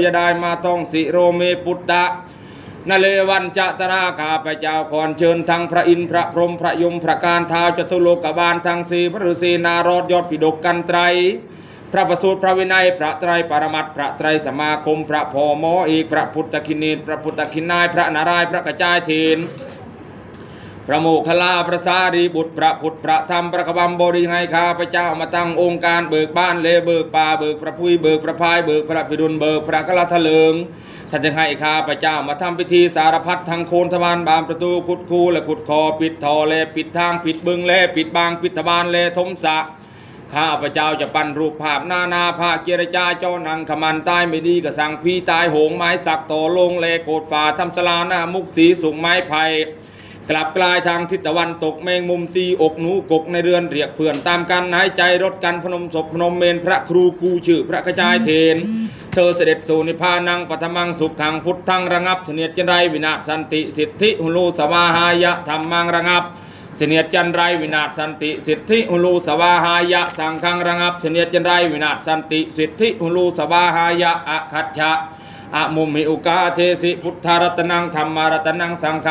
ยดาไดมาต้องสิโรเมปุตตะนเลวันจะตราข้าพเจ้าขอนเชิญทั้งพระอินทร์พระพรหมพระยมพระการท้าวจตุโลกบาลทั้งสี่พระฤาษีนารอดยอดปิดกกันไตร พระประสูตรพระวินัย พระไตรปรมัตพระไตรสมาคม พระพอมออีกพระพุทธคินีพระพุทธคินาย พระนารายพระกระจายเทน พระโมคคัลลาพระสารีบุตรพระพุทธพระธรรมพระกบัมบริให้ข้าพเจ้ามาตั้งองค์การเบิกบ้านเลเบิกป่าเบิกพระพุยเบิกพระพายเบิกพระพิรุณเบิกพระกะละทะเลิงท่านจึงให้ข้าพระเจ้ามาทำพิธีสารพัดทางโคนทวารบานประตูขุดคูและขุดคอปิดทอเลปิดทางปิดบึงเลปิดบางปิดทบานเลทมสะข้าพระเจ้าจะปั้นรูปภาพนานาภาคเจรจาเจ้านังขมันตายไม่ดีก็สั่งพี่ตายโหงไม้สักต่อลงเลโกดฝ่าทำสลาหน้ามุกสีสูงไม้ไผ่ กลับกลายทางทิศตะวันตกแมงมุมตีอกหนูกกในเรือนเรียกเพื่อนตามกันหายใจรถกันพนมศพพนมเมนพระครูกูชื่อพระกระจายเทน เธอเสด็จสู่นิพพานังปฐมังสุขขังพุทธังระงับเสนียจันไรวินาศสันติสิทธิหุลูสวาหายะธรรมังระงับเสนียจันไรวินาศสันติสิทธิอุลูสวาหายะสังฆังระงับเสนียจันไรวินาศสันติสิทธิอุลูสวาหายะอะคัจฉะอะมุมหิอุกาเทสิพุทธรัตนังธรรมรัตนังสังฆา